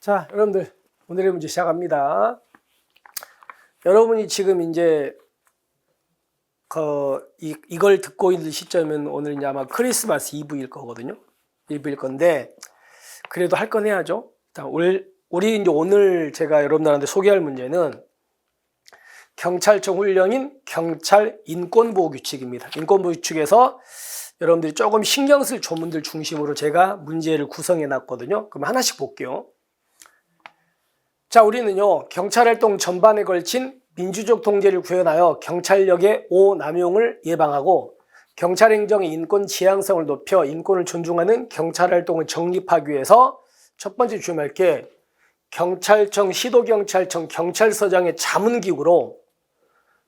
자, 여러분들 오늘의 문제 시작합니다. 여러분이 지금 이제 그 이, 이걸 듣고 있는 시점은 오늘 이제 아마 크리스마스 이브일 거거든요. 이브일 건데 그래도 할 건 해야죠. 자, 우리, 우리 이제 오늘 제가 여러분들한테 소개할 문제는 경찰청 훈령인 경찰 인권보호 규칙입니다. 인권보호 규칙에서 여러분들이 조금 신경 쓸 조문들 중심으로 제가 문제를 구성해 놨거든요. 그럼 하나씩 볼게요. 자, 우리는요, 경찰 활동 전반에 걸친 민주적 통제를 구현하여 경찰력의 오남용을 예방하고 경찰 행정의 인권 지향성을 높여 인권을 존중하는 경찰 활동을 정립하기 위해서 첫 번째 주의할 게 경찰청, 시도경찰청, 경찰서장의 자문기구로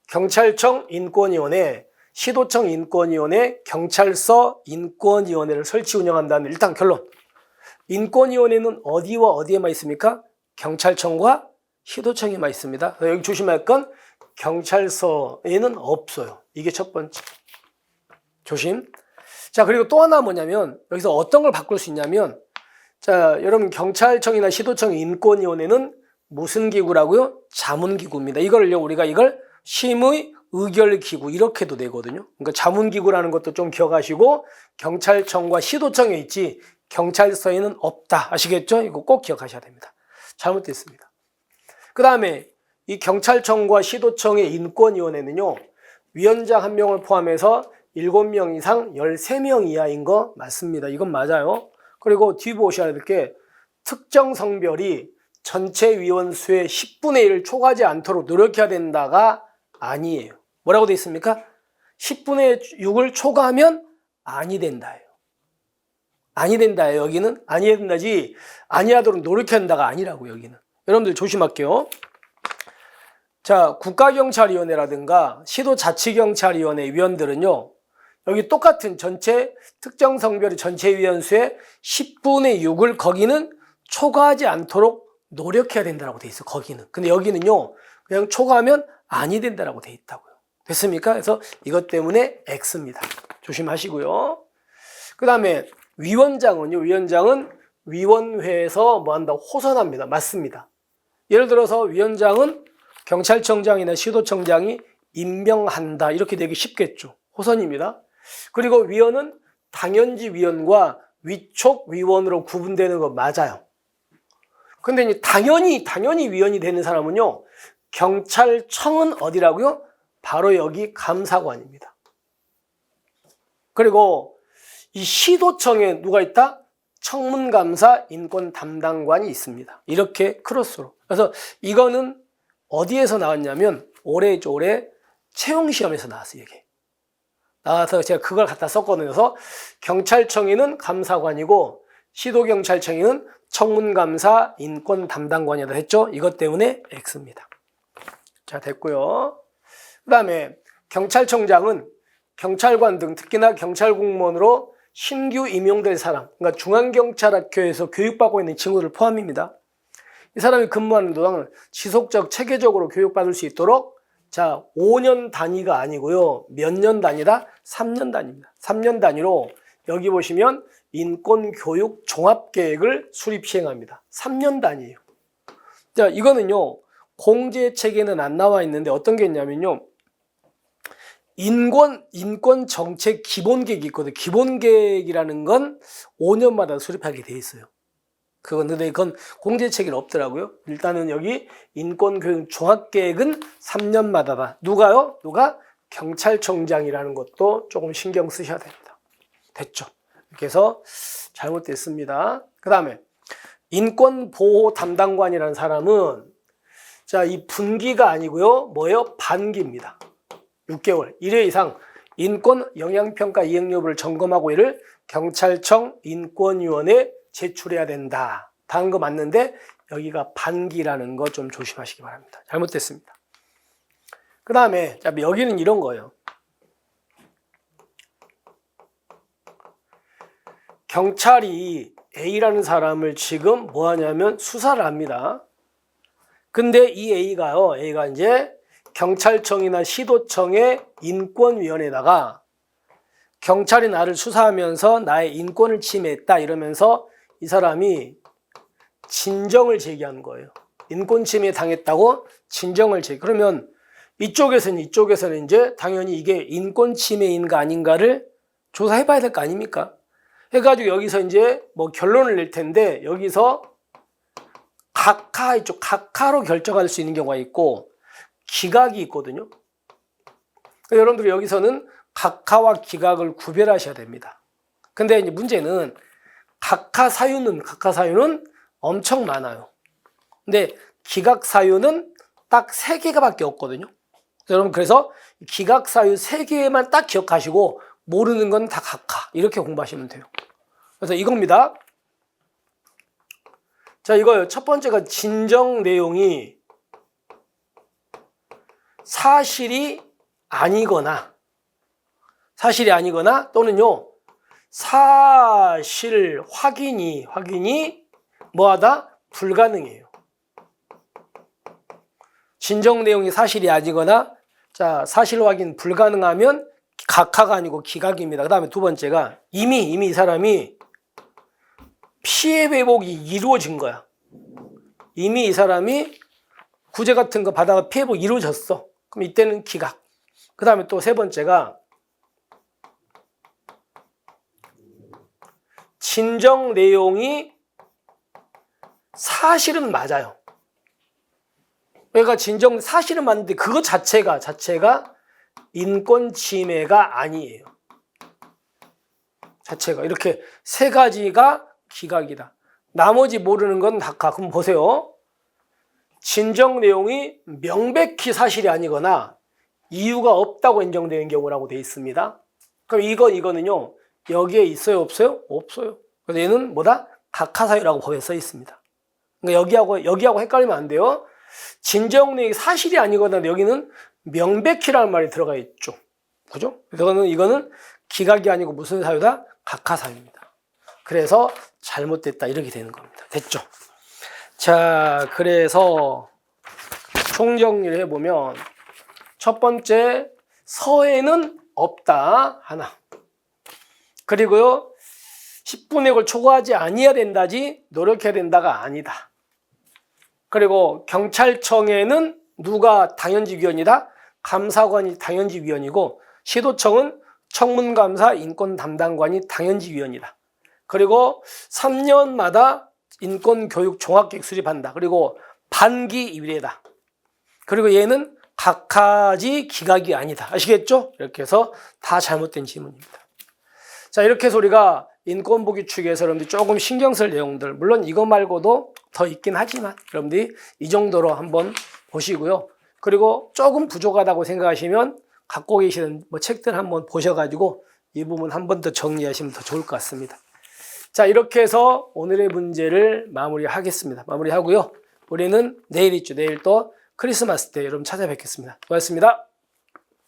경찰청 인권위원회, 시도청 인권위원회, 경찰서 인권위원회를 설치 운영한다는 일단 결론. 인권위원회는 어디와 어디에만 있습니까? 경찰청과 시도청에만 있습니다. 여기 조심할 건 경찰서에는 없어요. 이게 첫 번째. 조심. 자, 그리고 또 하나 뭐냐면 여기서 어떤 걸 바꿀 수 있냐면 자, 여러분 경찰청이나 시도청 인권위원회는 무슨 기구라고요? 자문기구입니다. 이거를요 우리가 이걸 심의 의결기구 이렇게도 되거든요. 그러니까 자문기구라는 것도 좀 기억하시고 경찰청과 시도청에 있지 경찰서에는 없다. 아시겠죠? 이거 꼭 기억하셔야 됩니다. 잘못됐습니다. 그 다음에 이 경찰청과 시도청의 인권위원회는요, 위원장 한 명을 포함해서 7명 이상 13명 이하인 거 맞습니다. 이건 맞아요. 그리고 뒤 보셔야 될 게 특정 성별이 전체 위원 수의 10분의 1을 초과하지 않도록 노력해야 된다가 아니에요. 뭐라고 돼 있습니까? 10분의 6을 초과하면 아니 된다예요. 아니 된다예요. 여기는 아니 된다지 아니하도록 노력해야 된다가 아니라고 여기는. 여러분들 조심할게요. 자, 국가경찰위원회라든가 시도자치경찰위원회 위원들은요. 여기 똑같은 전체 특정 성별의 전체 위원수의 10분의 6을 거기는 초과하지 않도록 노력해야 된다고 돼 있어. 거기는. 근데 여기는요. 그냥 초과하면 아니 된다라고 돼 있다고요. 됐습니까? 그래서 이것 때문에 X입니다. 조심하시고요. 그 다음에 위원장은요. 위원장은 위원회에서 뭐 한다? 호선합니다. 맞습니다. 예를 들어서 위원장은 경찰청장이나 시도청장이 임명한다. 이렇게 되기 쉽겠죠. 호선입니다. 그리고 위원은 당연지 위원과 위촉 위원으로 구분되는 거 맞아요. 근데 이제 당연히, 당연히 위원이 되는 사람은요, 경찰청은 어디라고요? 바로 여기 감사관입니다. 그리고 이 시도청에 누가 있다? 청문감사 인권 담당관이 있습니다. 이렇게 크로스로. 그래서 이거는 어디에서 나왔냐면 올해 올해 채용 시험에서 나왔어요, 이게. 나와서 제가 그걸 갖다 썼거든요. 그래서 경찰청에는 감사관이고 시도경찰청에는 청문감사 인권 담당관이다 했죠. 이것 때문에 X입니다. 자, 됐고요. 그 다음에 경찰청장은 경찰관 등 특히나 경찰 공무원으로 신규 임용될 사람, 그러니까 중앙경찰학교에서 교육받고 있는 친구들 포함입니다. 이 사람이 근무하는 동안 지속적 체계적으로 교육받을 수 있도록 자, 5년 단위가 아니고요. 몇 년 단위다? 3년 단위입니다. 3년 단위로 여기 보시면 인권교육 종합계획을 수립 시행합니다. 3년 단위예요. 자, 이거는요. 공제 체계는 안 나와 있는데 어떤 게 있냐면요. 인권 인권 정책 기본 계획이 있거든요. 기본 계획이라는 건 5년마다 수립하게 돼 있어요. 그건 근데 그건 공제 체계는 없더라고요. 일단은 여기 인권 교육 종합 계획은 3년마다다. 누가요? 누가 경찰청장이라는 것도 조금 신경 쓰셔야 됩니다. 됐죠? 이렇게 해서 잘못됐습니다. 그다음에 인권 보호 담당관이라는 사람은 자, 이 분기가 아니고요. 뭐예요? 반기입니다. 6개월, 1회 이상 인권 영향평가 이행 여부를 점검하고 이를 경찰청 인권위원회에 제출해야 된다. 다른 거 맞는데 여기가 반기라는 거 좀 조심하시기 바랍니다. 잘못됐습니다. 그 다음에 여기는 이런 거예요. 경찰이 A라는 사람을 지금 뭐 하냐면 수사를 합니다. 근데 이 A가요, A가 이제 경찰청이나 시도청의 인권위원회에다가 경찰이 나를 수사하면서 나의 인권을 침해했다 이러면서 이 사람이 진정을 제기하는 거예요. 인권 침해 당했다고 진정을 제기. 그러면 이쪽에서는 이쪽에서는 이제 당연히 이게 인권 침해인가 아닌가를 조사해 봐야 될 거 아닙니까? 해가지고 여기서 이제 뭐 결론을 낼 텐데 여기서 각하 이쪽 각하로 결정할 수 있는 경우가 있고 기각이 있거든요. 그러니까 여러분들 여기서는 각하와 기각을 구별하셔야 됩니다. 근데 이제 문제는 각하 사유는 각하 사유는 엄청 많아요. 근데 기각 사유는 딱 세 개가밖에 없거든요. 여러분 그래서 기각 사유 세 개만 딱 기억하시고 모르는 건 다 각하 이렇게 공부하시면 돼요. 그래서 이겁니다. 자 이거요. 첫 번째가 진정 내용이 사실이 아니거나 사실이 아니거나 또는요 사실 확인이 확인이 뭐하다 불가능해요. 진정 내용이 사실이 아니거나 자 사실 확인 불가능하면 각하가 아니고 기각입니다. 그 다음에 두 번째가 이미 이미 이 사람이 피해 회복이 이루어진 거야. 이미 이 사람이 구제 같은 거 받아가 피해 회복 이루어졌어. 그럼 이때는 기각. 그 다음에 또 세 번째가 진정 내용이 사실은 맞아요. 그러니까 진정 사실은 맞는데 그것 자체가 자체가 인권 침해가 아니에요. 자체가 이렇게 세 가지가 기각이다. 나머지 모르는 건 다카. 그럼 보세요. 진정 내용이 명백히 사실이 아니거나 이유가 없다고 인정되는 경우라고 되어 있습니다. 그럼 이건 이거는요. 여기에 있어요, 없어요? 없어요. 그래서 얘는 뭐다? 각하사유라고 법에 써 있습니다. 그러니까 여기하고 여기하고 헷갈리면 안 돼요. 진정 내용이 사실이 아니거나 여기는 명백히라는 말이 들어가 있죠. 그죠? 이거는 이거는 기각이 아니고 무슨 사유다? 각하사유입니다. 그래서 잘못됐다 이렇게 되는 겁니다. 됐죠? 자, 그래서 총정리를 해보면 첫 번째 서해는 없다 하나. 그리고요 10분의 1을 초과하지 아니해야 된다지 노력해야 된다가 아니다. 그리고 경찰청에는 누가 당연직위원이다? 감사관이 당연직위원이고 시도청은 청문감사 인권담당관이 당연직위원이다. 그리고 3년마다 인권교육 종합계획 수립한다. 그리고 반기 1회다. 그리고 얘는 각하지 기각이 아니다. 아시겠죠? 이렇게 해서 다 잘못된 지문입니다. 자, 이렇게 해서 우리가 인권보기 축에서 여러분들이 조금 신경 쓸 내용들, 물론 이거 말고도 더 있긴 하지만 여러분들이 이 정도로 한번 보시고요. 그리고 조금 부족하다고 생각하시면 갖고 계시는 뭐 책들 한번 보셔가지고 이 부분 한 번 더 정리하시면 더 좋을 것 같습니다. 자, 이렇게 해서 오늘의 문제를 마무리하겠습니다. 마무리하고요. 우리는 내일 있죠. 내일 또 크리스마스 때 여러분 찾아뵙겠습니다. 고맙습니다.